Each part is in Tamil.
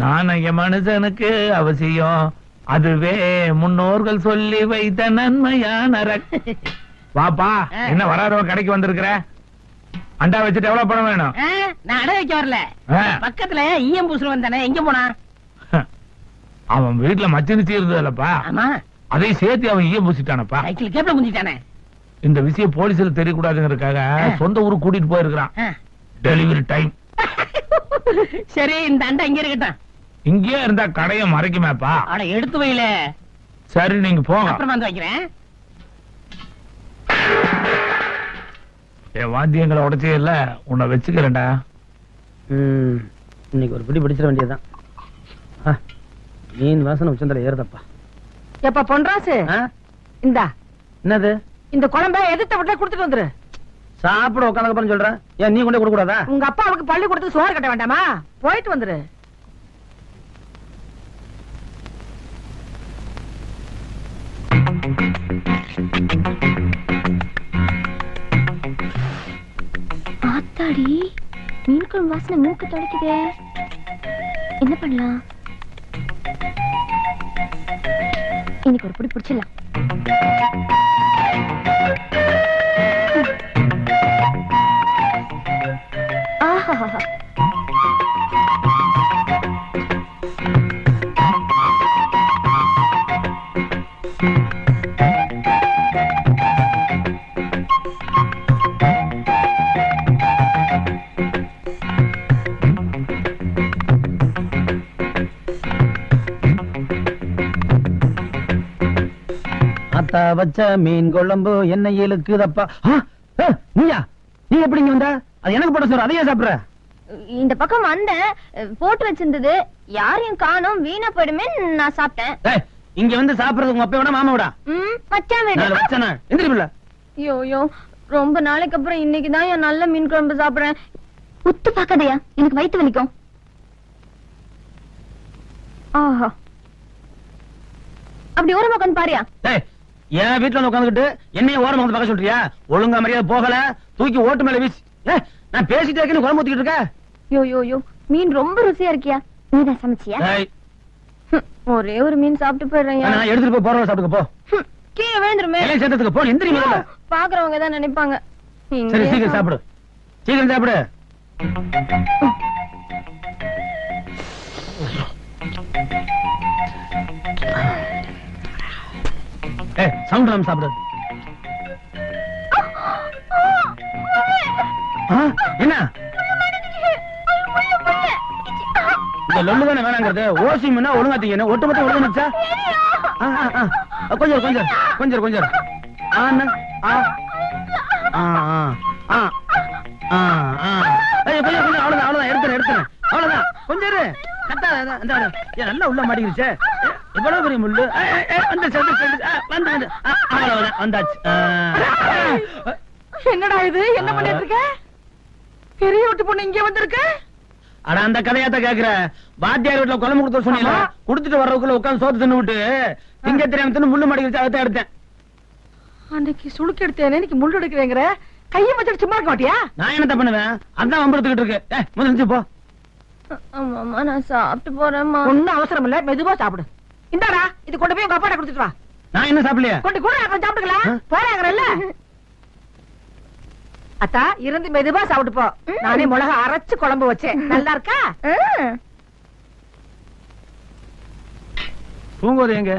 நாணய மனுஷனுக்கு அவசியம். அதுவே முன்னோர்கள் சொல்லி வைத்த நன்மையான வாப்பா என்ன வராதவன் கடைக்கு வந்திருக்கிற? அண்டா வச்சுட்டு எவ்வளவு பணம் வேணும்? நான் அடை வைக்க வரல. பக்கத்துல ஈயம் பூசுல வந்தானே எங்க போனா அவன் வீட்டுல மச்சினிச்சு இருந்ததுலப்பா அதையும் சேர்த்து அவன் ஈயம் பூசிட்டானப்பா. சைக்கிள் கேப்ல குந்திட்டானே. இந்த விஷயம் போலீஸ்ல தெரியக்கூடாதுங்கிறதுக்காக சொந்த ஊருக்கு கூட்டிட்டு போயிருக்கிறான். டெலிவரி டைம் சரி இந்த அண்டை இங்க இருக்கட்டும். இங்கேயே இருந்தா கடைய மறைக்குமேப்பா. அட எடுத்து வைல சரி நீங்க போங்க. அப்புறமா வந்து வைக்கிறேன். என் வாத்தியங்களை உடைச்சே இல்ல. உன்னை வச்சுக்கிறேன்டா. ம், இன்னைக்கு ஒரு பிடி பிடிச்சிட வேண்டியதுதான். மீன் வாசனை உச்சந்தல ஏறுதப்பா. எப்ப பொன்ராசு? ஆ, இந்தா. என்னது? இந்த குழம்ப எதிர்த்த விட்டு கொடுத்துட்டு வந்துரு. சாப்பிட உட்காந்து சொல்றேன் ஏன் நீ கொண்டு கொடுக்க கூடாதா உங்க அப்பாவுக்கு பள்ளி கொடுத்து சோறு கட்ட வேண்டாமா? போயிட்டு வந்துரு. ஆத்தாடி மீன் குழம்பு வாசனை மூக்கு தொலைக்குதே. என்ன பண்ணலாம்? இன்னைக்கு ஒரு பிடி பிடிச்சிடலாம். ஆஹா. அத்தா வச்ச மீன் குழம்பு என்ன இழுக்குதப்பா நீயா? நீ எப்படி இங்க வந்த? அது எனக்கு போட சொல்ற அதையே சாப்பிடுற. இந்த பக்கம் வந்தேன் போட்டு வச்சிருந்தது. யாரையும் காணோம் வீணா போயிடுமே நான் சாப்பிட்டேன். இங்க வந்து சாப்பிடுறது உங்க அப்பா விட மாமா விட. மச்சான்? வீடு ஐயோ ஐயோ ரொம்ப நாளைக்கு அப்புறம் இன்னைக்கு தான் என் நல்ல மீன் குழம்பு சாப்பிடுறேன். உத்து பார்க்காதயா எனக்கு வயித்து வலிக்கும். ஆஹா. அப்படி ஓரமா உட்காந்து பாரியா. என் வீட்டுல வந்து உட்காந்துக்கிட்டு என்னைய ஓரமா வந்து பார்க்க சொல்றியா? ஒழுங்கா மரியாதை போகல. தூக்கி ஓட்டு மேல வீசி. நான் பேசிட்டே இருக்கேன்னு குழம்பு ஊத்திக்கிட்டு இருக்க? யோ யோ யோ மீன் ரொம்ப ருசியா இருக்கியா? நீதான் சமைச்சியா? ஏய், ஹம், ஒரே ஒரு மீன் சாப்பிட்டு போயிடுறேன் நான் எடுத்துட்டு போய் போறவங்க சாப்பிட்டுக்க போ. கீழே விழுந்துருமே. எல்லாம் சேர்த்ததுக்கு போ எந்திரி முதல்ல. பாக்குறவங்க தான் நினைப்பாங்க. சரி சீக்கிரம் சாப்பிடு. சீக்கிரம் சாப்பிடு. ஏ சவுண்ட் நம்ம சாப்பிடு. ஆ, என்ன? இந்த லொல்லு தானே வேணாங்கிறது? ஓசி முன்னா ஒழுங்கா ஒட்டுமொத்த ஒழுங்குச்சா கொஞ்சம் கொஞ்சம் கொஞ்சம் கொஞ்சம். ஆ அண்ணா. ஆ. ஆ ஆ ஆ. ஆ ஆ. ஏய், கொஞ்சம் கொஞ்சம் அவ்வளவுதான் அவ்வளவுதான். எடுத்துறேன் எடுத்துறேன் அவ்வளவுதான். கொஞ்சம் இரு. கத்தா நல்லா உள்ள மாட்டிக்கிடுச்சே இவ்வளவு பெரிய முள்ளு? ஏ, ஏ, அவ்வளவுதான் வந்தாச்சு. என்னடா இது? என்ன பண்ணிட்டு இருக்க பெரிய வீட்டு பொண்ணு இங்க வந்திருக்க? அட அந்த கதையாத்த கேக்குற. வாத்தியார் வீட்டுல குழம்பு கொடுத்து சொன்னீங்களா ஆமா. குடுத்துட்டு வர்றதுக்குள்ள உட்கார்ந்து சோத்து தின்னு விட்டு திங்க தெரியாம முள்ளு மாட்டிக்கிடுச்சு அதை எடுத்தேன். அன்னைக்கு சுளுக்கு எடுத்தேனே இன்னைக்கு முள் எடுக்கிறேங்கிற. கையை வச்சுட்டு சும்மா இருக்க மாட்டியா? நான் என்னத்த பண்ணுவேன்? அதான் வம்பெடுத்துக்கிட்டு இருக்கு. முதல்ல போ. ஆமாமா நான் சாப்பிட்டு போறேம்மா. ஒண்ணும் அவசரம் இல்ல மெதுவா சாப்பிடு. இந்தாடா இது கொண்டு போய் உங்க அப்பாட்ட கொடுத்துட்டு வா. நான் என்ன சாப்பிடலையா? கொண்டு கூட அப்புறம் சாப்பிட்டுக்கலாம்? போறாங்கல்ல. அத்தா இருந்து மெதுவா சாப்பிட்டு போ. நானே மிளகா அரைச்சு குழம்பு வச்சேன். நல்லா இருக்கா? தூங்குவது எங்க?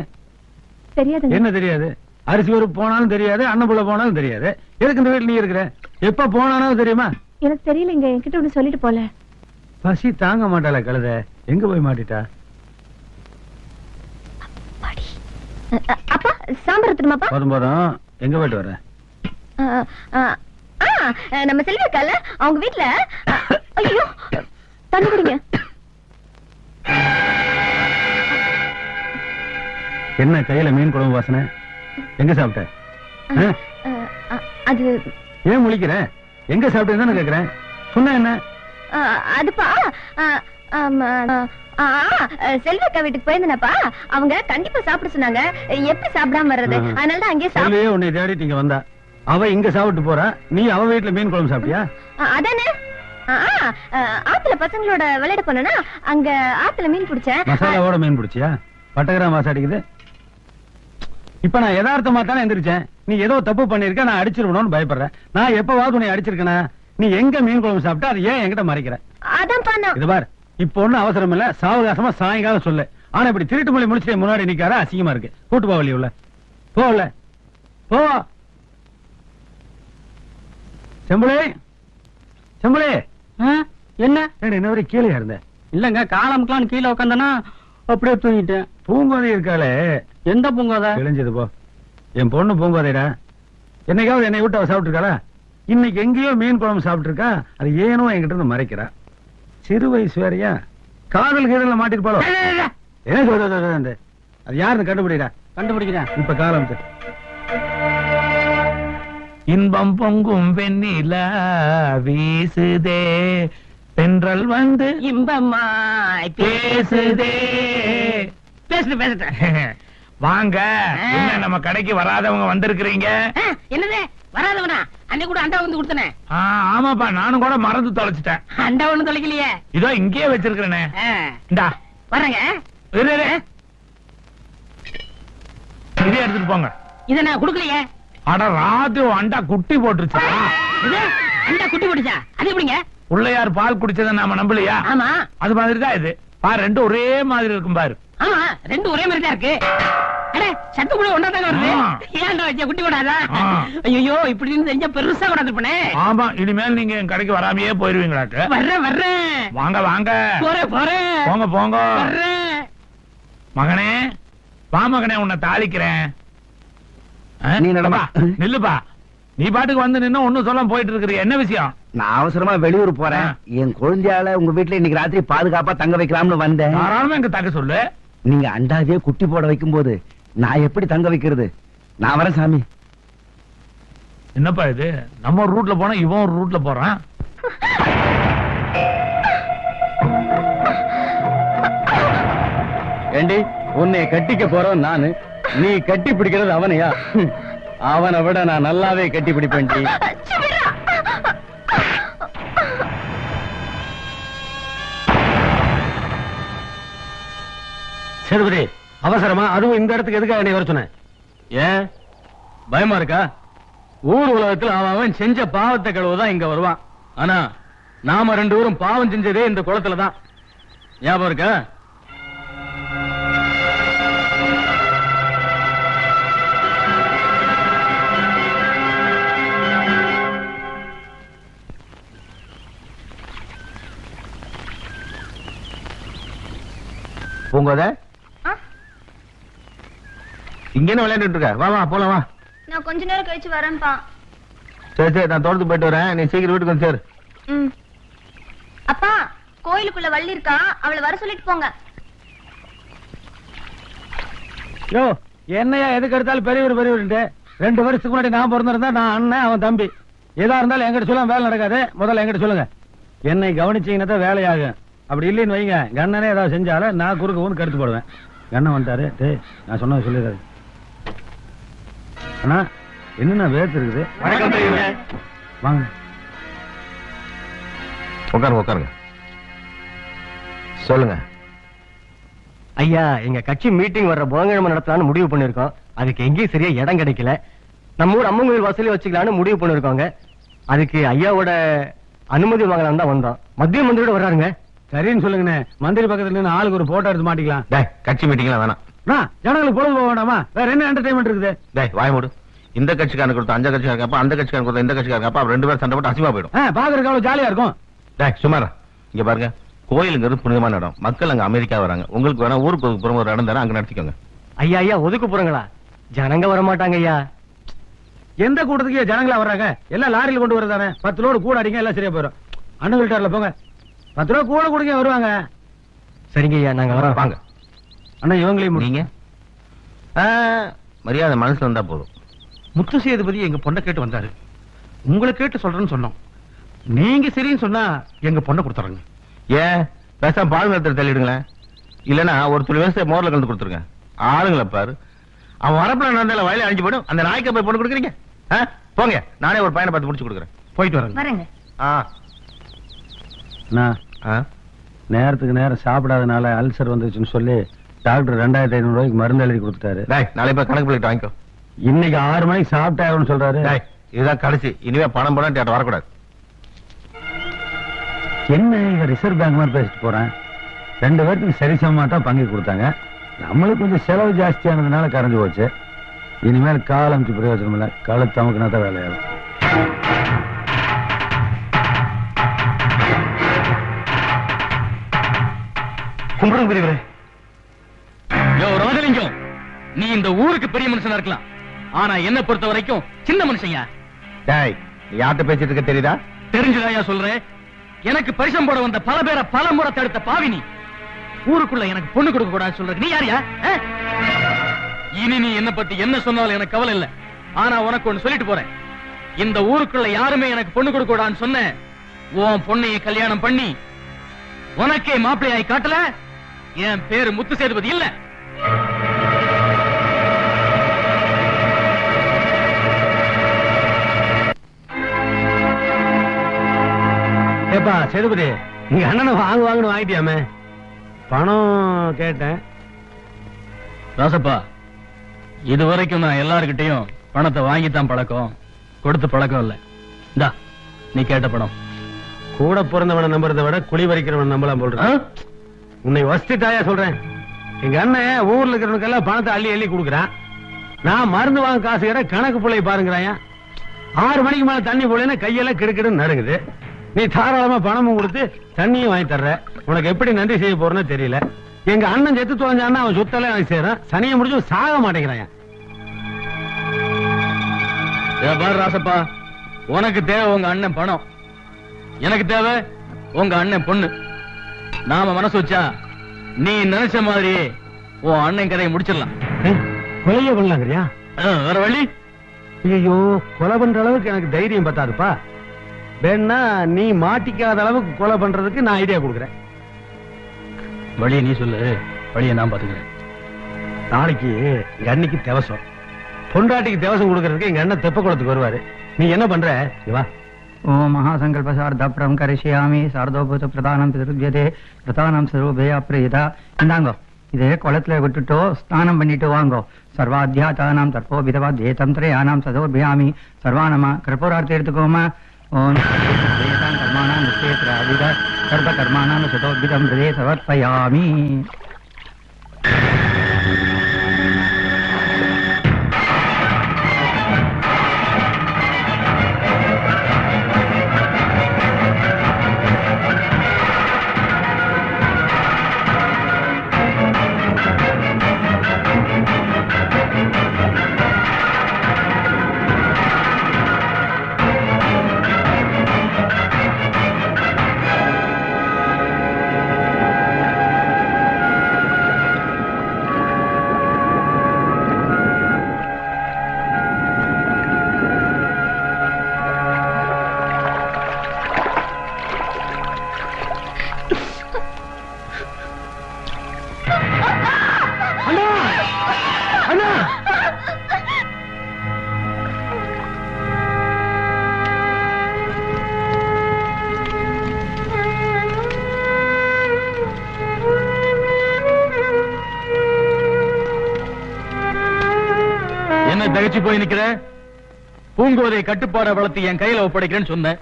தெரியாதுங்க. என்ன தெரியாது? அரிசி ஒரு போனாலும் தெரியாது அன்னப்புள்ள போனாலும் தெரியாது. எதுக்கு இந்த வீட்டுல நீ இருக்கிற? எப்ப போனாலும் தெரியுமா? எனக்கு தெரியலங்க. என்கிட்ட ஒண்ணு சொல்லிட்டு போல. பசி தாங்க மாட்டாள கழுத. எங்க போய் மாட்டிட்டா? அப்பா சாம்பார் எடுத்துருமாப்பா போதும் போதும் எங்க போயிட்டு வர? நம்ம செல்வி இருக்கால அவங்க வீட்ல. அ, ஐயோ தண்ணி குடிங்க. என்ன கையில மீன் குழம்பு வாசனை? எங்க சாப்பிட்ட? அது ஏன் முழிக்கிற? எங்க சாப்பிட்டேன்னு கேக்குறேன். சொன்ன என்ன? அதுப்பா அ, ஆமா, ஆ, ஆ, செல்வி அக்கா வீட்டுக்கு போயிருந்தேனப்பா. அவங்க கண்டிப்பா சாப்பிட சொன்னாங்க. எப்படி சாப்பிடாம வர்றது. அதனால தான் அங்கேயே சாப்பிட சொல்லியே உன்னை தேடிட்டு இங்க வந்தா. அவ இங்க சாப்பிட்டு போறா. நீ அவ வீட்டுல மீன் குழம்பு சாப்பிட்டியா? அதானே? ஆத்துல பசங்களோட விளையாட போனா அங்க ஆத்துல மீன் பிடிச்சேன். மசாலாவோட மீன் பிடிச்சியா? பட்டகிராம் வாசம் அடிக்குது. இப்ப நான் யதார்த்தமா தானே எந்திரிச்சேன். நீ ஏதோ தப்பு பண்ணிருக்க நான் அடிச்சிருக்கணும்னு பயப்படுறேன். நான் எப்பவாவது உன்னை அடிச்சிருக்கேனா? நீ எங்க மீன் குழம்பு சாப்பிட்டா அது ஏன் என்கிட்ட மறைக்கிற? நான். இது பார். இப்ப ஒண்ணும் அவசரம் இல்ல. சாவகாசமா சாயங்காலம் சொல்லு. ஆனா இப்படி திருட்டு மொழி முடிச்சுட்டு முன்னாடி நிக்காத அசிங்கமா இருக்கு. கூட்டு போ வழி உள்ள போ உள்ள போ. செம்புளே செம்புளே என்ன? என்ன வரை கீழே இருந்த இல்லங்க காலமுக்கெல்லாம் கீழே உட்காந்தனா அப்படியே தூங்கிட்டேன். பூங்கோதை இருக்காளே. எந்த பூங்காதா? கிழிஞ்சது போ. என் பொண்ணு பூங்கோதைடா. என்னைக்காவது என்னை விட்டு அவ சாப்பிட்டுருக்காளா? இன்னைக்கு எங்கேயோ மீன் குழம்பு சாப்பிட்டு இருக்கா அது ஏனோ என்கிட்ட இருந்து மறைக்கிறா. சிறு வயசு வேறையா? காதல் கீதல்ல மாட்டிருப்பாளோ என்ன சொல்றது அது யாருன்னு கண்டுபிடிடா? கண்டுபிடிக்கிறேன். இப்ப காலம் இன்பம் பொங்கும் வெண்ணிலா வீசுதே. தென்றல் வந்து இன்பமாய் பேசுதே. பேசுட்டு பேசுட்டு வாங்க. நம்ம கடைக்கு வராதவங்க வந்திருக்கிறீங்க? என்னது? வராதவனா? அன்னைக்கு கூட அண்டா வந்து கொடுத்தனே. ஆமாப்பா நானும் கூட மறந்து தொலைச்சிட்டேன். அண்டா ஒண்ணு தொலைக்கலையே. இதோ இங்கேயே வச்சிருக்கிறேனே. இந்தா. வரேங்க. இதே எடுத்துட்டு போங்க. இத நான் கொடுக்கலையே. அட ராது அண்டா குட்டி போட்டுருச்சா? இது அண்டா குட்டி போட்டுச்சா? அது எப்படிங்க? பிள்ளையார் பால் குடிச்சதை நாம நம்பலையா? ஆமா. அது மாதிரி தான் இது. பாரு ரெண்டும் ஒரே மாதிரி இருக்கும் பாரு. ஆமா ரெண்டும் ஒரே மாதிரி தான் இருக்கு. அட சத்து கூட ஒன்னா தாங்க வருது? ஆ. ஏன்டா வச்ச குட்டி போடாதா? ஆ. ஐயோ இப்படி இருந்து செஞ்சா பெருசா கொண்டாந்துருப்பனே. ஆமா இனிமேல் நீங்க என் கடைக்கு வராமையே போயிருவீங்களாட்டு. வர்றேன் வர்றேன். வாங்க வாங்க. போறேன் போறேன். போங்க போங்க. வர்றேன். மகனே வா மகனே உன்னை தாளிக்கிறேன்? நீ நடமா. நில்லுப்பா. நீ பாட்டுக்கு வந்து நின்னு ஒண்ணும் சொல்லாம போயிட்டு இருக்கிற என்ன விஷயம்? நான் அவசரமா வெளியூர் போறேன். என் குழந்தையால உங்க வீட்டுல இன்னைக்கு ராத்திரி பாதுகாப்பா தங்க வைக்கலாம்னு வந்தேன். தாராளமா எங்க தக்க சொல்லு. நீங்க அண்டாவே குட்டி போட வைக்கும் போது நான் எப்படி தங்க வைக்கிறது? நான் வரேன் சாமி. என்னப்பா இது? நம்ம ஒரு ரூட்ல போனா இவன் ஒரு ரூட்ல போறான்? ஏண்டி உன்னை கட்டிக்க போறோம் நானு. நீ கட்டி பிடிக்கிறது அவனையா. அவனை விட நான் நல்லாவே கட்டி பிடிப்பேன் சேதுபதி அவசரமா அதுவும் இந்த இடத்துக்கு எதுக்காக என்னை வர சொன்னேன் ஏன் பயமா இருக்கா? ஊர் உலகத்தில் அவன் அவன் செஞ்ச பாவத்தை கழுவுதான் இங்க வருவான். ஆனா நாம ரெண்டு பேரும் பாவம் செஞ்சதே இந்த குளத்துல தான். ஞாபகம் இருக்கா? பூங்கோத? இங்க என்ன விளையாண்டுட்டு இருக்க. வா வா போலாம் வா. நான் கொஞ்ச நேரம் கழிச்சு வரேன்ப்பா. சரி சரி நான் தோட்டத்துக்கு போயிட்டு வரேன். நீ சீக்கிரம் வீட்டுக்கு வந்து சேரு. ம். அப்பா கோயிலுக்குள்ள வள்ளி இருக்கா? அவளை வர சொல்லிட்டு போங்க. யோ என்னையா எதுக்கு எடுத்தாலும் பெரியவர் பெரியவர்ன்ட்டு? ரெண்டு வருஷத்துக்கு முன்னாடி நான் பிறந்திருந்தா நான் அண்ணன் அவன் தம்பி. எதா இருந்தாலும் எங்கிட்ட சொல்ல வேலை நடக்காது. முதல்ல எங்கிட்ட சொல்லுங்க. என்னை கவனிச்சீங்கன்னா தான் வேலையாகும். அப்படி இல்லைன்னு வைங்க. கண்ணனே ஏதாவது செஞ்சாலும் நான் குறுக்க வந்து கருத்து போடுவேன். கண்ணன் வந்துட்டாரு. டேய் நான் சொன்னது சொல்லிடுறாரு அண்ணா என்னண்ணா வேர்த்து இருக்குது. வாங்க. உட்காருங்க உட்காருங்க. சொல்லுங்க. ஐயா எங்க கட்சி மீட்டிங் வர்ற புதன்கிழமை நடத்தலாம்னு முடிவு பண்ணிருக்கோம் அதுக்கு எங்கேயும் சரியா இடம் கிடைக்கல. நம்ம ஊர் அம்மன் கோயில் வசூலி வச்சுக்கலாம்னு முடிவு பண்ணிருக்கோங்க அதுக்கு ஐயாவோட அனுமதி வாங்கலாம் தான் வந்தோம். மத்திய மந்திரியோட வர்றாருங்க. சரின்னு சொல்லுங்கண்ணே. மந்திரி பக்கத்துல நின்று ஆளுக்கு ஒரு போட்டோ எடுத்து மாட்டிக்கலாம். டேய் கட்சி மீட்டிங்லாம் வேணாம். ஜனங்களுக்கு பொழுது போக வேண்டாமா வேற என்ன என்டர்டைன்மெண்ட் இருக்குது? டேய் வாய மூடு. இந்த கட்சிக்காரன் கொடுத்த அந்த கட்சிக்காரன் அப்ப அந்த கட்சிக்காரன் கொடுத்த இந்த கட்சிக்காரன் அப்ப ரெண்டு பேரும் சண்டை போட்டு அசிமா போயிடும். பாக்குறதுக்கு அவ்வளவு ஜாலியா இருக்கும். டேய் சுமார் இங்க பாருங்க. கோயிலுங்கிறது புனிதமான இடம். மக்கள் அங்க அமெரிக்கா வராங்க. உங்களுக்கு வேணா ஊருக்கு புறம் ஒரு இடம் தரேன் அங்க நடத்திக்கோங்க. ஐயா ஐயா ஒதுக்கு போறங்களா? ஜனங்க வர மாட்டாங்க ஐயா. எந்த கூட்டத்துக்கு ஜனங்களா வர்றாங்க? எல்லாம் லாரியில கொண்டு வரதானே பத்து லோடு கூட அடிங்க எல்லாம் சரியா போயிடும் அண்ணன் வீட்டார்ல போங்க. பத்து ரூபா கூட கொடுங்க வருவாங்க. சரிங்க ஐயா நாங்க வரோம். வாங்க. அண்ணா இவங்களையும் முடி- நீங்க? ஆ, மரியாதை மனசுல இருந்தா போதும். முத்து சேதுபதி எங்க பொண்ணை கேட்டு வந்தாரு. உங்களை கேட்டு சொல்றேன்னு சொன்னோம். நீங்க சரின்னு சொன்னா எங்க பொண்ணை கொடுத்துறங்க. ஏன்? பேசாம பால் நிலத்தில் தள்ளிடுங்களேன். இல்லனா ஒரு துளி விவசாய மோர்ல கலந்து கொடுத்துருங்க. ஆளுங்கள பாரு. அவன் வரப்புல நடந்தால வயல அழிஞ்சு போயிடும். அந்த நாய்க்கு போய் பொண்ணு கொடுக்குறீங்க? ஆ? போங்க. நானே ஒரு பையனை பார்த்து முடிச்சு கொடுக்குறேன். போயிட்டு வரேங்க. வரேங்க. ஆ. நான் ஆ? நேரத்துக்கு நேரம் சாப்பிடாதனால அல்சர் வந்துச்சுன்னு சொல்லி டாக்டர் ரெண்டாயிரத்தி ஐநூறு ரூபாய்க்கு மருந்து எழுதி கொடுத்துட்டாரு. டேய் நாளை போய் கணக்கு போயிட்டு வாங்கிக்கோ. இன்னைக்கு ஆறு மணிக்கு சாப்பிட்டாருன்னு சொல்றாரு. இதுதான் கடைசி. இனிமே பணம் பணம் தேட்டர் வரக்கூடாது. என்ன இவன் ரிசர்வ் பேங்க் மாதிரி பேசிட்டு போறேன்? ரெண்டு பேர்த்துக்கு சரி சமமாட்டம் பங்கு கொடுத்தாங்க. நம்மளுக்கு கொஞ்சம் செலவு ஜாஸ்தியானதுனால கரைஞ்சு போச்சு. இனிமேல் கால் அமைச்சு பிரயோஜனம் இல்லை. கழுத்து அமுக்குனா தான் வேலையாகும். கும்பிடுங்க பெரியவரே. நீ இந்த ஊருக்கு பெரிய மனுஷனா இருக்கலாம். ஆனா என்ன பொறுத்த வரைக்கும் சின்ன மனுஷன்யா. டேய் யார்கிட்ட பேசிட்டு இருக்க தெரியுதா? தெரிஞ்சுதாயா சொல்றேன் எனக்கு பரிசம் போட வந்த பல பேரை பல முறை தடுத்த பாவினி. ஊருக்குள்ள எனக்கு பொண்ணு கொடுக்க கூடாது சொல்ற நீ யாரியா? இனி நீ என்ன பத்தி என்ன சொன்னாலும் எனக்கு கவலை இல்ல. ஆனா உனக்கு ஒண்ணு சொல்லிட்டு போறேன். இந்த ஊருக்குள்ள யாருமே எனக்கு பொண்ணு கொடுக்க கூடாதுன்னு சொன்ன உன் பொண்ணைய கல்யாணம் பண்ணி உனக்கே மாப்பிள்ளையாய் காட்டல? என் பேரு முத்து சேதுபதி இல்ல. ஏப்பா சேதுபதி நீங்க அண்ணனை வாங்க வாங்கன்னு வாங்கிட்டியாமே? பணம் கேட்டேன். ராசப்பா இது வரைக்கும் நான் எல்லார்கிட்டயும் பணத்தை வாங்கித்தான் பழக்கம் கொடுத்து பழக்கம் இல்ல. இந்தா நீ கேட்ட பணம். கூட பிறந்தவனை நம்புறதை விட குழி வரைக்கிறவன் நம்பலாம் ஆ? போல்றேன் உன்னை வசதி தாயா சொல்றேன். எங்க அண்ணன் ஊர்ல இருக்கிறவனுக்கெல்லாம் பணத்தை அள்ளி அள்ளி கொடுக்குறான். நான் மருந்து வாங்க காசு கணக்கு பிள்ளை பாருங்கிறாயா. ஆறு மணிக்கு மேல தண்ணி போலன்னா கையெல்லாம் கிடுக்கிடுன்னு நடுங்குது நீ தாராளமா பணமும் கொடுத்து தண்ணியும் வாங்கி தர்ற. உனக்கு எப்படி நன்றி செய்ய போறேன்னு தெரியல. எங்க அண்ணன் செத்து தொலைஞ்சான்னா அவன் சொத்தெல்லாம் எனக்கு சேரும் சனியை முடிச்சு சாக மாட்டேங்கிறான் பாரு ராசப்பா. உனக்கு தேவை உங்க அண்ணன் பணம். எனக்கு தேவை உங்க அண்ணன் பொண்ணு. நாம மனசு வச்சா நீ நினைச்ச மாதிரி உன் அண்ணன் கதையை முடிச்சிடலாம். கொலைய பண்ணலாங்கிறியா? வேற வழி? ஐயோ கொலை பண்ற அளவுக்கு எனக்கு தைரியம் பத்தாதுப்பா. வேணா நீ மாட்டிக்காத அளவுக்கு கொலை பண்றதுக்கு நான் ஐடியா கொடுக்குறேன். வழியை நீ சொல்லு. வழியை நான் பாத்துக்கிறேன் நாளைக்கு எங்க அன்னைக்கு தேவசம். பொண்டாட்டிக்கு தேவசம் கொடுக்கறதுக்கு எங்க அண்ணன் தெப்ப குளத்துக்கு வருவாரு. நீ என்ன பண்ற? வா. ஓம் மகாசங்கல்ப சார்த்தப்ரம் கரிஷ்யாமி சார்தோபூத பிரதானம் பிதருபியதே பிரதானம் சர்வபய அப்ரேதா. இந்தாங்கோ இதே குளத்துல விட்டுட்டோ ஸ்நானம் பண்ணிட்டு வாங்கோ. சர்வாத்தியாத்தானாம் தற்போ விதவாத்யேதம் திரையானாம் சதோபியாமி. சர்வானமா கற்பூரார்த்தி எடுத்துக்கோமா ఓం శ్రీయేతాం కర్మాణం నిశ్చేత్రావిద సర్వకర్మాణం శతోద్భితం హృదయ సమర్పయామి தகச்சு போய் நிக்கிற? பூங்கோதை கட்டுப்பாட வளர்த்து என் கையில ஒப்படைக்கிறேன்னு சொன்னேன்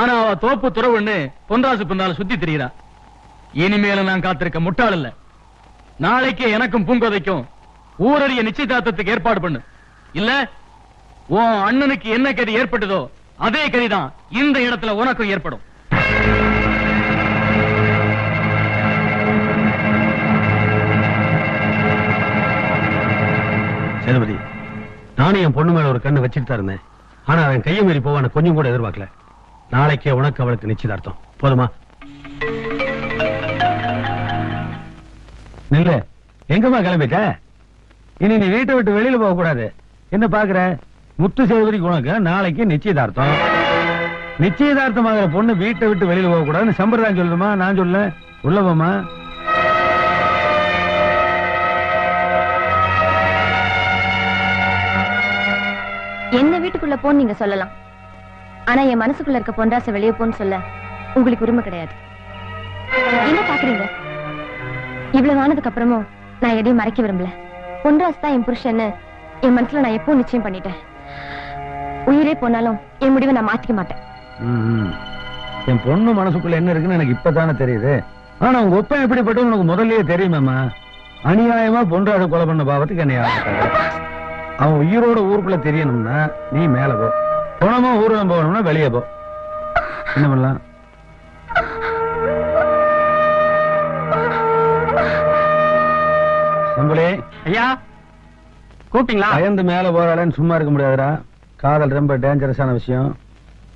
ஆனா அவ தோப்பு துறவுன்னு பொன்ராசு பின்னால சுத்தி திரியிறா. இனிமேல நான் காத்திருக்க முட்டாள் இல்ல. நாளைக்கு எனக்கும் பூங்கோதைக்கும் ஊரறிய நிச்சயதார்த்தத்துக்கு ஏற்பாடு பண்ணு. இல்ல உன் அண்ணனுக்கு என்ன கதி ஏற்பட்டதோ அதே கதிதான் இந்த இடத்துல உனக்கும் ஏற்படும். சேதுபதி நானும் என் பொண்ணு மேல ஒரு கண்ணு வச்சுட்டு தான் இருந்தேன். ஆனா அவன் கையை மீறி போவான கொஞ்சம் கூட எதிர்பார்க்கல. நாளைக்கே உனக்கு அவளுக்கு நிச்சயதார்த்தம். போதுமா? நில்ல. எங்கம்மா கிளம்பிட்ட? இனி நீ வீட்டை விட்டு வெளியில போக கூடாது. என்ன பாக்குற முத்து சேதுபதிக்கு உனக்கு நாளைக்கு நிச்சயதார்த்தம். நிச்சயதார்த்தமாகிற பொண்ணு வீட்டை விட்டு வெளியில போக கூடாதுன்னு சம்பிரதாயம் சொல்லுமா? நான் சொல்ல. உள்ளவமா வீட்டுக்குள்ள போன்னு நீங்க சொல்லலாம். ஆனா என் மனசுக்குள்ள இருக்க பொன்ராச வெளியே போன்னு சொல்ல உங்களுக்கு உரிமை கிடையாது. என்ன பாக்குறீங்க? இவ்வளவு ஆனதுக்கு அப்புறமும் நான் எதையும் மறைக்க விரும்பல. பொன்ராஸ் தான் என் புருஷன்னு என் மனசுல நான் எப்பவும் நிச்சயம் பண்ணிட்டேன். உயிரே போனாலும் என் முடிவை நான் மாத்திக்க மாட்டேன். என் பொண்ணு மனசுக்குள்ள என்ன இருக்குன்னு எனக்கு இப்பதானே தெரியுது. ஆனா உங்க ஒப்பன் எப்படிப்பட்டது உனக்கு முதல்லயே தெரியுமாமா அநியாயமா பொன்றாட கொலை பண்ண பாவத்துக்கு என்னையா அவன் உயிரோட ஊருக்குள்ள தெரியணும்னா நீ மேல போ. பணமா ஊர்வலம் போகணும்னா வெளியே போ. என்ன பண்ணலாம்? நம்பளே ஐயா கூப்பிட்டீங்களா? பயந்து மேல போறாளேன்னு சும்மா இருக்க முடியாதுடா. காதல் ரொம்ப டேஞ்சரஸான விஷயம்.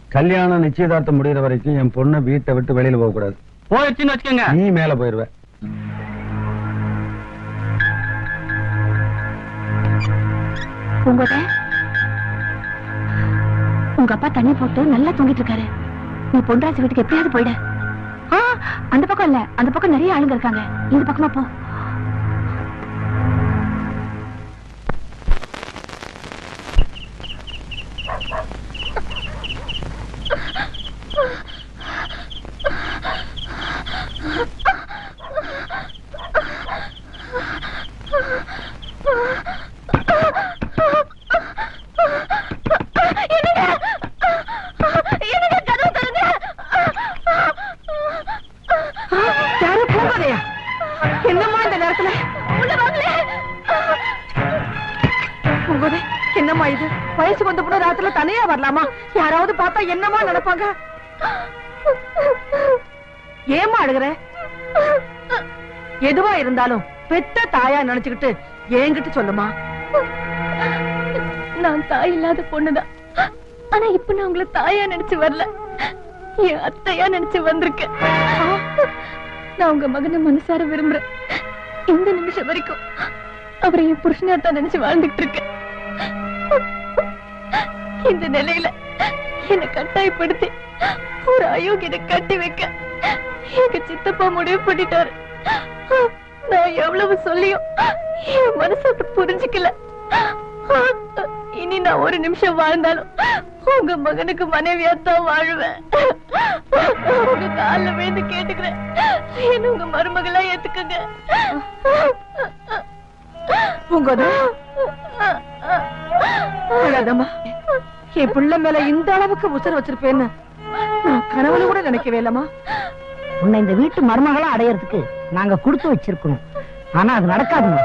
கல்யாணம் நிச்சயதார்த்தம் முடியிற வரைக்கும் என் பொண்ணை வீட்டை விட்டு வெளியில போக கூடாது போயிடுச்சுன்னு வச்சுக்கோங்க. நீ மேல போயிருவ. உங்ககிட்ட உங்க அப்பா தண்ணி போட்டு நல்லா தூங்கிட்டு இருக்காரு. நீ பொன்ராசி வீட்டுக்கு எப்படியாவது போயிட. அந்த பக்கம் இல்ல. அந்த பக்கம் நிறைய ஆளுங்க இருக்காங்க. இந்த பக்கமா போ. என்னம்மா இந்த நேரத்துல? பூங்கதை என்னம்மா இது? வயசுக்கு வந்த பொண்ணு ராத்திரில தனியா வரலாமா? யாராவது பார்த்தா என்னம்மா நினைப்பாங்க? ஏம்மா அழுகுற? எதுவா இருந்தாலும் பெத்த தாயா நினைச்சுக்கிட்டு என்கிட்ட சொல்லுமா? நான் தாய் இல்லாத பொண்ணுதான். ஆனா இப்ப நான் உங்களை தாயா நினைச்சு வரல. என் அத்தையா நினைச்சு வந்திருக்கேன். நான் உங்க மகனை மனசார விரும்புறேன். இந்த நிமிஷம் வரைக்கும் அவரை என் புருஷனா தான் நினைச்சு வாழ்ந்துட்டு இருக்கேன். இந்த நிலையில என்னை கட்டாயப்படுத்தி ஒரு அயோக்கியனை கட்டி வைக்க எங்க சித்தப்பா முடிவு பண்ணிட்டாரு. நான் எவ்வளவு சொல்லியும் என் மனசு புரிஞ்சுக்கல. இனி நான் ஒரு நிமிஷம் வாழ்ந்தாலும் உங்க மகனுக்கு மனைவியா தான் வாழுவேன். உங்க கால்ல விழுந்து கேட்டுக்கிறேன். என்ன உங்க மருமகளா ஏத்துக்குங்க. பூங்கதை அழாதம்மா. என் பிள்ளை மேல இந்த அளவுக்கு உசர வச்சிருப்பேன்னு நான் கனவுல கூட நினைக்கவே இல்லம்மா. உன்னை இந்த வீட்டு மருமகளா அடையறதுக்கு நாங்க கொடுத்து வச்சிருக்கணும். ஆனா அது நடக்காதுமா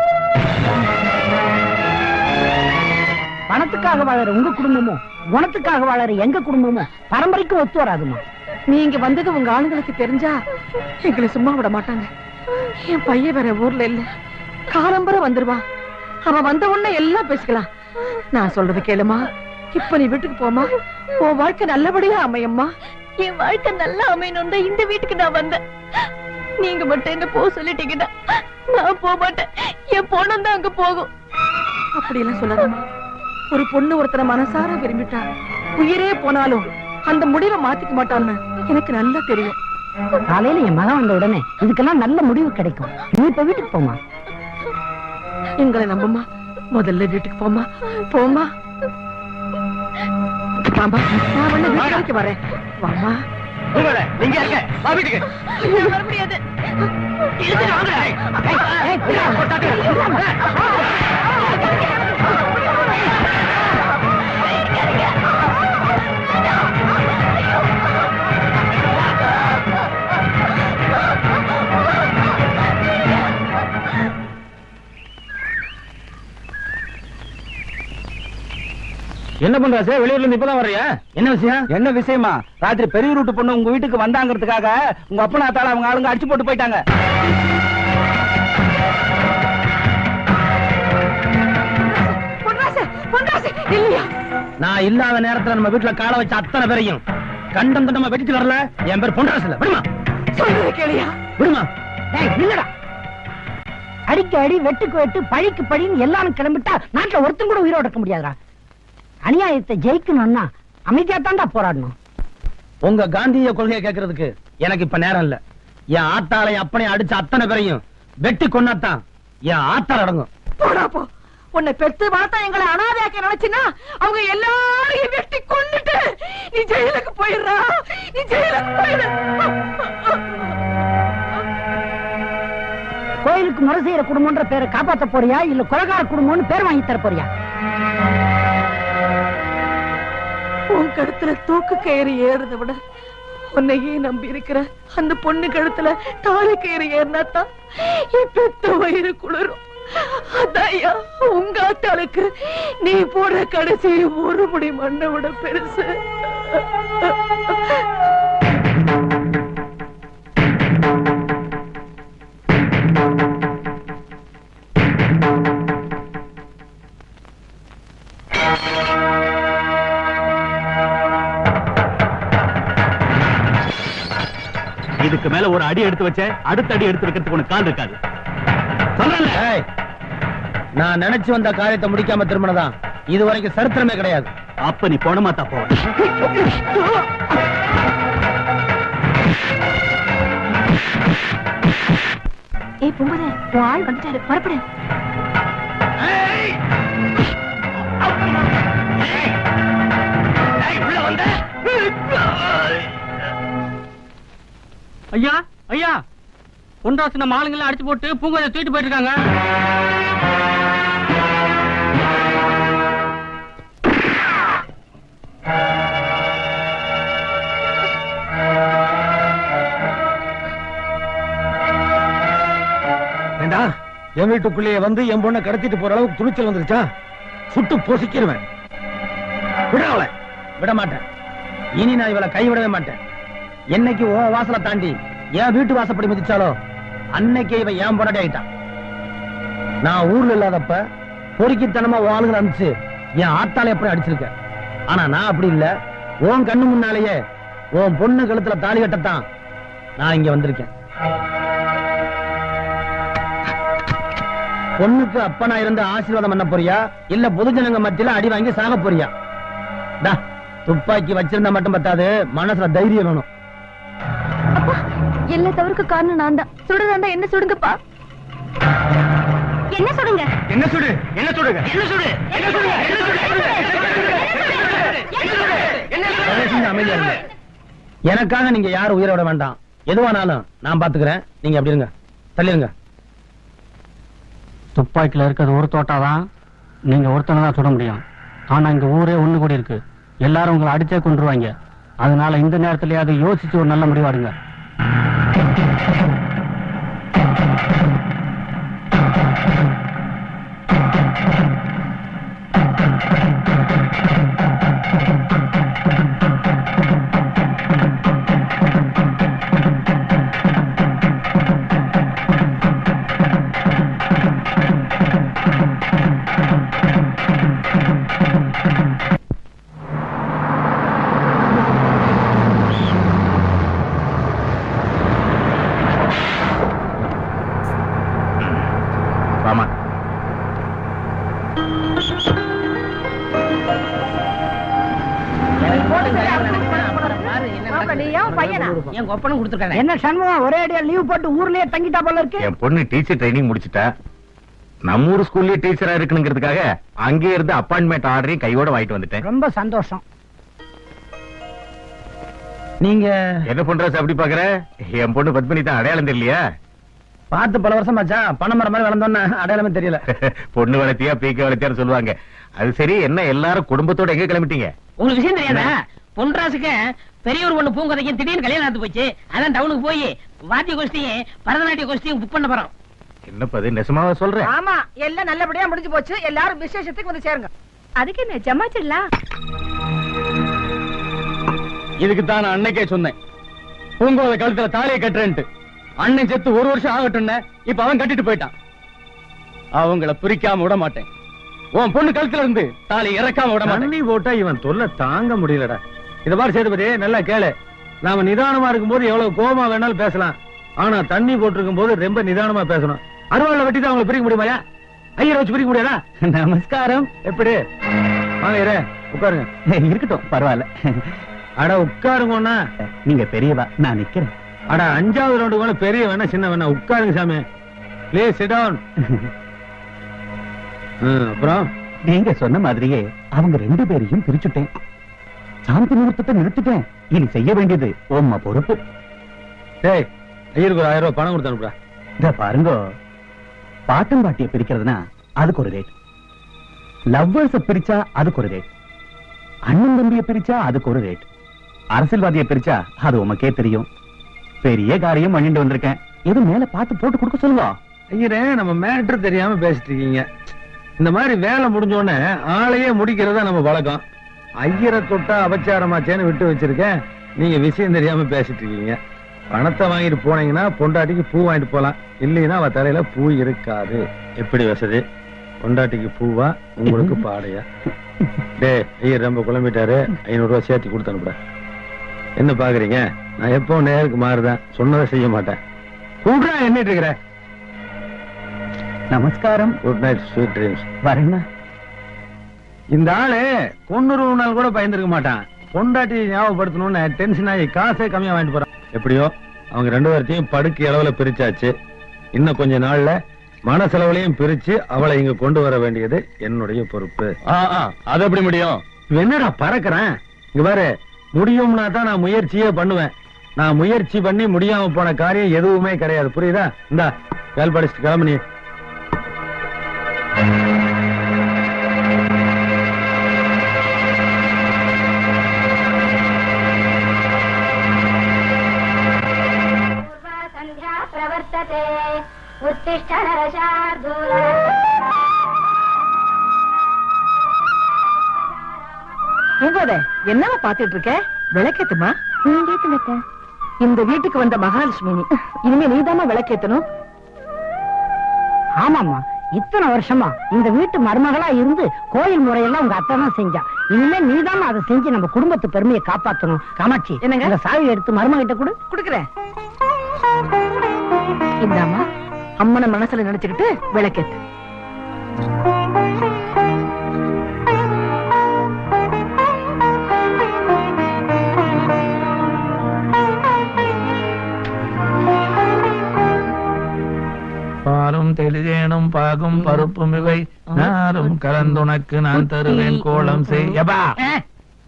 பணத்துக்காக வாழற உங்க குடும்பமும் குணத்துக்காக வாழற எங்க குடும்பமும் பரம்பரைக்கு ஒத்து வராதுமா நீங்க வந்தது உங்க ஆளுங்களுக்கு தெரிஞ்சா எங்களை சும்மா விட மாட்டாங்க. என் பையன் வேற ஊர்ல இல்ல. காலம்பர வந்துருவான் அவன் வந்த உடனே எல்லாம் பேசிக்கலாம். நான் சொல்றது கேளுமா? இப்ப நீ வீட்டுக்கு போமா? உன் வாழ்க்கை நல்லபடியா அமையம்மா? என் வாழ்க்கை நல்லா அமையணும் தான் இந்த வீட்டுக்கு நான் வந்தேன். நீங்க மட்டும் என்ன போக சொல்லிட்டீங்கன்னா நான் போக மாட்டேன். என் பொண்ணும் தான் அங்க போகும். அப்படி எல்லாம் சொல்லாதம்மா. ஒரு பொண்ணு ஒருத்தரை மனசார விரும்பிட்டா உயிரே போனாலும் அந்த முடிவை மாத்திக்க மாட்டான்னு எனக்கு நல்லா தெரியும் காலையில என் மகன் வந்த உடனே இதுக்கெல்லாம் நல்ல முடிவு கிடைக்கும் நீ இப்ப வீட்டுக்கு போமா எங்களை நம்புமா முதல்ல வீட்டுக்கு போமா போமா வாமா நான் வந்து வீட்டு வரைக்கும் வரேன் வாமா நீங்க இருக்க வா வீட்டுக்கு வர முடியாது என்ன பண்றாசே வெளியூர்ல இருந்து இப்பதான் வர்றியா? என்ன விஷயம்? என்ன விஷயமா? ராத்திரி பெரிய ரூட்டு பொண்ணு உங்க வீட்டுக்கு வந்தாங்கிறதுக்காக உங்க அப்பனாத்தால அவங்க ஆளுங்க அடிச்சு போட்டு போயிட்டாங்க. பொன்ராசு பொன்ராசு நான் இல்லாத நேரத்துல நம்ம வீட்டுல கால வச்ச அத்தனை பேரையும் கண்டம் கண்டமா வெட்டிட்டு வரல. என் பேர் பொன்ராசுல. விடுமா. கேளியா? விடுமா. டேய், நில்லுடா. அடிக்கு அடி வெட்டுக்கு வெட்டு பழிக்கு பழின்னு எல்லாரும் கிளம்பிட்டா நாட்டுல ஒருத்தன் கூட உயிரோட இருக்க முடியாதுடா. அநியாயத்தை ஜெயிக்கணும்னா அமைதியா தான்டா போராடணும். உங்க காந்திய கொள்கையை கேட்கறதுக்கு எனக்கு இப்ப நேரம் இல்ல. என் ஆத்தாளை அப்பனை அடிச்ச அத்தனை பேரையும் வெட்டி கொண்டாத்தான் என் ஆத்தாள் அடங்கும். போடா போ. உன்னை பெத்து வளர்த்தா எங்களை அனாதையாக்க நினைச்சினா அவங்க எல்லாரையும் வெட்டி கொண்டுட்டு நீ ஜெயிலுக்கு போயிடுறா. நீ ஜெயிலுக்கு போயிடு. கோயிலுக்கு முறை செய்யற குடும்பம்ன்ற பேரை காப்பாத்த போறியா? இல்ல கொலகார குடும்பம்னு பேர் வாங்கி தர போறியா? உன் கழுத்துல தூக்கு கயிறு ஏறுறத விட உன்னையே நம்பி இருக்கிற அந்த பொண்ணு கழுத்துல தாலி கயிறு ஏறினாத்தான் தான் பெத்த வயிறு குளிரும். அதாயா உங்க ஆத்தாளுக்கு நீ போடுற கடைசி ஒரு முடி மண்ணை விட பெருசு. ஒரு அடி எடுத்து வச்ச அடுத்த அடி எடுத்து வைக்கிறதுக்கு உனக்கு கால் இருக்காது. ஏய், நான் நினைச்சு வந்த காரியத்தை முடிக்காம திரும்பினதான். இது வரைக்கும் சரித்திரமே கிடையாது. அப்ப நீ போனமா தப்போ ஏய் பூங்குதே உன் ஆள் வந்துட்டாரு. புறப்படு. ஐயா ஐயா பொன்ராசு நம்ம ஆளுங்களை அடிச்சு போட்டு பூங்கோதை தூக்கிட்டு போயிட்டு இருக்காங்க ஏண்டா என் வீட்டுக்குள்ளேயே வந்து என் பொண்ணை கடத்திட்டு போற அளவுக்கு துணிச்சல் வந்துருச்சா? சுட்டு பொசிக்கிருவேன். விட விட மாட்டேன் இனி நான் இவளை கைவிடவே மாட்டேன். என்னைக்கு ஓ வாசலை தாண்டி என் வீட்டு வாசப்படி மிதிச்சாலோ? அன்னைக்கே இவன் என் பொண்டாட்டி ஆயிட்டான்? நான் ஊர்ல இல்லாதப்ப பொறுக்கித்தனமா உன் ஆளுங்களை அனுப்பிச்சு என் ஆத்தால எப்படி அடிச்சிருக்க ஆனா நான் அப்படி இல்ல. உன் கண்ணு முன்னாலேயே உன் பொண்ணு கழுத்துல தாலி கட்டத்தான் நான் இங்க வந்திருக்கேன். பொண்ணுக்கு அப்பனா இருந்து ஆசீர்வாதம் பண்ண போறியா? இல்ல பொதுஜனங்க மத்தியில அடி வாங்கி சாக போறியா? டா துப்பாக்கி வச்சிருந்தா மட்டும் பத்தாது. மனசுல தைரியம் வேணும். எல்லா தவறுக்கு காரணம் நான் தான் சுடுறதா இருந்தா என்ன சுடுங்கப்பா என்ன சுடுங்க என்ன சுடு என்ன சுடுங்க என்ன சுடு என்ன சுடுங்க அமைதியா இருங்க. எனக்காக நீங்க யாரும் உயிரை விட வேண்டாம் எதுவானாலும் நான் பாத்துக்கிறேன் நீங்க அப்படி இருங்க தள்ளிருங்க துப்பாக்கில இருக்கிறது ஒரு தோட்டாதான் நீங்க ஒருத்தனை தான் சுட முடியும் ஆனா இங்க ஊரே ஒண்ணு கூடி இருக்கு எல்லாரும் உங்களை அடிச்சே கொண்டுருவாங்க அதனால இந்த நேரத்திலேயாவது யோசிச்சு ஒரு நல்ல முடிவாடுங்க 噔噔噔噔。கொடுத்துருக்காங்க. என்ன சண்முகம் ஒரே அடியா லீவ் போட்டு ஊர்லயே தங்கிட்டா போல இருக்கு? என் பொண்ணு டீச்சர் ட்ரைனிங் முடிச்சிட்டா. நம்ம ஊர் ஸ்கூல்லயே டீச்சரா இருக்கணுங்கிறதுக்காக அங்கே இருந்து அப்பாயின்மெண்ட் ஆர்டரையும் கையோட வாங்கிட்டு வந்துட்டேன். ரொம்ப சந்தோஷம். நீங்க என்ன பண்ற அப்படி பாக்குற? என் பொண்ணு பத்மினி தான் அடையாளம் தெரியலையா? பார்த்து பல வருஷமாச்சா பணமரம் மாதிரி வளர்ந்தோன்னு அடையாளமே தெரியல. பொண்ணு வளர்த்தியா பீக்க வளர்த்தியான்னு சொல்லுவாங்க. அது சரி என்ன எல்லாரும் குடும்பத்தோட எங்க கிளம்பிட்டீங்க? உங்களுக்கு விஷயம் தெரியாதா? பொன்ராசுக்கு பெரியவர் ஒண்ணு பூங்கதைக்கும் திடீர்னு கல்யாணம் நடந்து போச்சு. அதான் டவுனுக்கு போய் வாத்திய கோஷ்டியும் பரதநாட்டிய கோஷ்டியும் புக் பண்ண போறோம். என்னப்பா அது நெசமாவா சொல்றேன். ஆமா எல்லாம் நல்லபடியா முடிஞ்சு போச்சு. எல்லாரும் விசேஷத்துக்கு வந்து சேருங்க. அதுக்கு என்ன ஜமாச்சிடலாம் இதுக்கு தான் நான் அன்னைக்கே சொன்னேன். பூங்கோத கழுத்துல தாலியை கட்டுறேன்ட்டு. அண்ணன் செத்து ஒரு வருஷம் ஆகட்டும்னு இப்ப அவன் கட்டிட்டு போயிட்டான். அவங்கள பிரிக்காம விட மாட்டேன். உன் பொண்ணு கழுத்துல இருந்து தாலி இறக்காம விட மாட்டேன். போட்டா இவன் தொல்லை தாங்க முடியலடா. இத மாதிரி சேதுபதி நல்லா கேளு. நாம நிதானமா இருக்கும்போது எவ்வளவு கோபமா வேணாலும் பேசலாம். ஆனா தண்ணி போட்டிருக்கும் போது ரொம்ப நிதானமா பேசணும். அருவாள்ல வெட்டி தான் அவங்களை பிரிக்க முடியுமாயா ஐயரை வச்சு பிரிக்க முடியாதா? நமஸ்காரம். எப்படி? வாங்க இரு, உட்காருங்க. இருக்கட்டும் பரவாயில்ல. அட உட்காருங்கண்ணா நீங்க பெரியவா நான் நிக்கிறேன். அட அஞ்சாவது ரவுண்டு கூட பெரிய வேணா சின்ன வேணா. உட்காருங்க சாமி. ப்ளீஸ் சிட் டவுன் அப்புறம்? நீங்க சொன்ன மாதிரியே அவங்க ரெண்டு பேரையும் பிரிச்சுட்டேன். சாந்தி முகூர்த்தத்தை நிறுத்திட்டேன். இனி செய்ய வேண்டியது உம்ம பொறுப்பு. டேய் ஐயருக்கு ஒரு ஆயிரம் ரூபாய் பணம் கொடுத்து அனுப்புறா இத பாருங்க. பாட்டம் பாட்டிய பிரிக்கிறதுனா அதுக்கு ஒரு ரேட் லவ்வர்ஸ பிரிச்சா அதுக்கு ஒரு ரேட் அண்ணன் தம்பிய பிரிச்சா அதுக்கு ஒரு ரேட் அரசியல்வாதிய பிரிச்சா அது உமக்கே தெரியும். பெரிய காரியம் பண்ணிட்டு வந்திருக்கேன். எது மேல பார்த்து போட்டு கொடுக்க சொல்லுங்க ஐயரே நம்ம மேட்ரு தெரியாம பேசிட்டு இருக்கீங்க. இந்த மாதிரி வேலை முடிஞ்ச உடனே ஆளையே முடிக்கிறதா நம்ம வழக்கம் ஐயரை தொட்டா அபச்சாரமாச்சேன்னு விட்டு வச்சிருக்கேன். நீங்க விஷயம் தெரியாம பேசிட்டு இருக்கீங்க. பணத்தை வாங்கிட்டு போனீங்கன்னா பொண்டாட்டிக்கு பூ வாங்கிட்டு போலாம். இல்லைன்னா அவ தலையில பூ இருக்காது. எப்படி வசதி? பொண்டாட்டிக்கு பூவா உங்களுக்கு பாடையா? டே ஐயர் ரொம்ப குழம்பிட்டாரு. ஐநூறு ரூபாய் சேர்த்து கொடுத்து அனுப்புறேன் என்ன பாக்குறீங்க? நான் எப்பவும் நேருக்கு மாறுதான். சொன்னதை செய்ய மாட்டேன். கூடுறா என்னட்டு இருக்கிற. நமஸ்காரம். குட் நைட் ஸ்வீட் ட்ரீம்ஸ் வரேன்னா இந்த ஆளு கொன்னூறு நாள் கூட பயந்துருக்க மாட்டான். பொண்டாட்டி ஞாபகப்படுத்தணும்னு டென்ஷன் ஆகி காசே கம்மியா வாங்கிட்டு போறான். எப்படியோ அவங்க ரெண்டு பேர்த்தையும் படுக்கை அளவுல பிரிச்சாச்சு. இன்னும் கொஞ்ச நாள்ல மன செலவுலையும் பிரிச்சு அவளை இங்க கொண்டு வர வேண்டியது என்னுடைய பொறுப்பு. அது எப்படி முடியும்? என்னடா பறக்குறேன்? இங்க பாரு முடியும்னா தான் நான் முயற்சியே பண்ணுவேன். நான் முயற்சி பண்ணி முடியாம போன காரியம் எதுவுமே கிடையாது. புரியுதா? இந்தா வேல் படிச்சுட்டு கிளம்பு நீ. பூங்கோதை என்னவா பாத்துட்டு இருக்க? விளக்கேத்துமா? இந்த வீட்டுக்கு வந்த மகாலட்சுமி இனிமே நீதாம்மா விளக்கேத்தணும்? ஆமாம்மா இத்தனை வருஷமா இந்த வீட்டு மருமகளா இருந்து கோயில் முறையெல்லாம் உங்க அத்தை தான் செஞ்சா. இனிமே நீதாம்மா அதை செஞ்சு நம்ம குடும்பத்து பெருமையை காப்பாத்தணும். காமாட்சி என்னங்க? சாவி எடுத்து மருமகிட்ட கொடு. குடுக்குறேன். இந்தாம்மா. அம்மனை மனசுல நினைச்சுக்கிட்டு விளக்கேத்து. பாலும் தெளிதேனும் பாகும் பருப்பும் இவை. நாரும் கலந்துனக்கு நான் தருவேன் கோலம் செய். எப்பா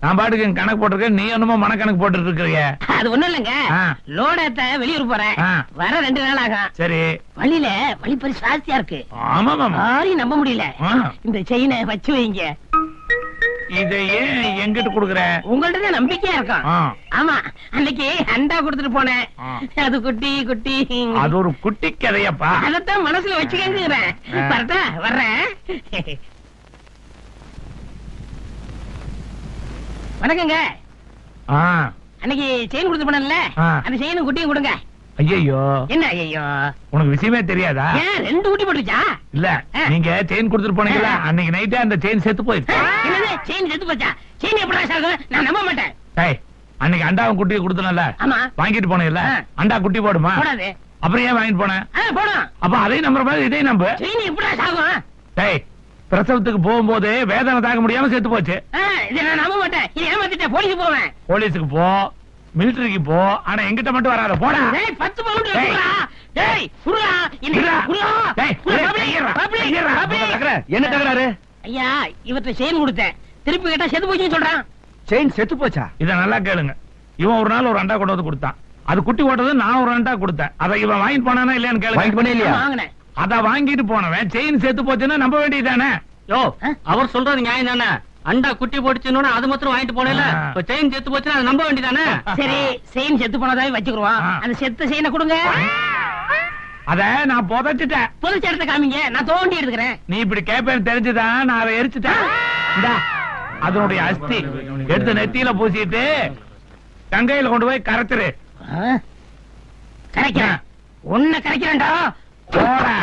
நான் பாட்டுக்கு கணக்கு போட்டிருக்கேன். நீ என்னமோ மனக்கணக்கு போட்டுட்டு இருக்கிறிய அது ஒண்ணும் இல்லைங்க. ஆ. லோட ஏத்த வெளியூர் போறேன். வர ரெண்டு நாள் ஆகும். சரி. வழியில வழிப்பறி ஜாஸ்தியா இருக்கு. ஆமா யாரையும் நம்ப முடியல. இந்த செயினை வச்சு வைங்க. இதை ஏன் எங்கிட்ட குடுக்குற? உங்கள்ட்ட நம்பிக்கையா இருக்கும். ஆமா. அன்னைக்கு அண்டா கொடுத்துட்டு போனேன். அது குட்டி குட்டி. அது ஒரு குட்டி கதையப்பா. அதத்தான் மனசுல வச்சுக்கங்கிறேன். வரட்டா வர்றேன். வணக்கங்க. அன்னைக்கு செயின் கொடுத்து ஆ. அந்த செயினும் குட்டியும் கொடுங்க. ஐயோ என்ன ஐயோ உனக்கு விஷயமே தெரியாதா? ரெண்டு குட்டி போட்டுச்சா இல்ல. நீங்க செயின் கொடுத்துட்டு போனீங்கல்ல ஆ. அன்னைக்கு நைட்டே அந்த செயின் செத்து போயிடுச்சு. செயின் செத்து போச்சா? செயின் எப்படி சாகும் நான் நம்ப மாட்டேன். அன்னைக்கு அண்டாவும் குட்டியை கொடுத்தனல்ல? ஆமா. வாங்கிட்டு போனீங்கல்ல. அண்டா குட்டி போடுமா? அப்புறம் ஏன் வாங்கிட்டு போனேன் ஆ, போடும் அப்ப அதையும் நம்புற மாதிரி இதையும் நம்பு. செயின் எப்படி டேய் பிரசவத்துக்கு போகும்போது வேதனை தாங்க முடியாம செத்து போச்சு. நான் நம்ப மாட்டேன். இது ஏமாத்திட்டேன் போலீஸ் போவேன். போலீஸுக்கு போ மிலிட்டரிக்கு போ ஆனா எங்கிட்ட மட்டும் வராத போடா. டேய் பத்து பவுண்ட் டேய். குடுறா டேய் பப்ளிக், கையேறா. பப்ளிக். என்ன தகராறு? ஐயா இவற்றை செயின் கொடுத்தேன். திருப்பி கேட்டா செத்து போச்சுன்னு சொல்றான். செயின் செத்து போச்சா? இத நல்லா கேளுங்க. இவன் ஒரு நாள் ஒரு அண்டா கொண்டு வந்து கொடுத்தான். அது குட்டி போட்டது நான் ஒரு அண்டா கொடுத்தேன். அதை இவன் வாங்கிட்டு போனானா இல்லையான்னு வாங்கிட்டு போனே கேளுங்க இல்லையா? வாங்கினேன். அத வாங்கிட்டு போனவன் செயின் செத்து போச்சுன்னா நம்ப வேண்டியதானே யோ அவர் சொல்றது நியாயம் தானே? அண்டா குட்டி போட்டுச்சுன்னு அது மாத்திரம் வாங்கிட்டு போனேல. இப்ப செயின் செத்து போச்சுன்னா அதை நம்ப வேண்டியதானே சரி செயின் செத்து போனதாவே வச்சுக்குருவோம். ஆ. அந்த செத்த செயினை கொடுங்க. அத நான் புதைச்சிட்டேன். புதுச்ச இடத்த காமிங்க. நான் தோண்டி எடுத்துக்கிறேன் நீ இப்படி கேப்பேன்னு தெரிஞ்சுதான் நான் அதை எரிச்சுட்டேன். அதனுடைய அஸ்தி. எடுத்து நெத்தியில பூசிட்டு கங்கையில கொண்டு போய் கரைச்சிரு கரைக்கிறேன். உன்னை கரைக்கிறேன்டா. போடா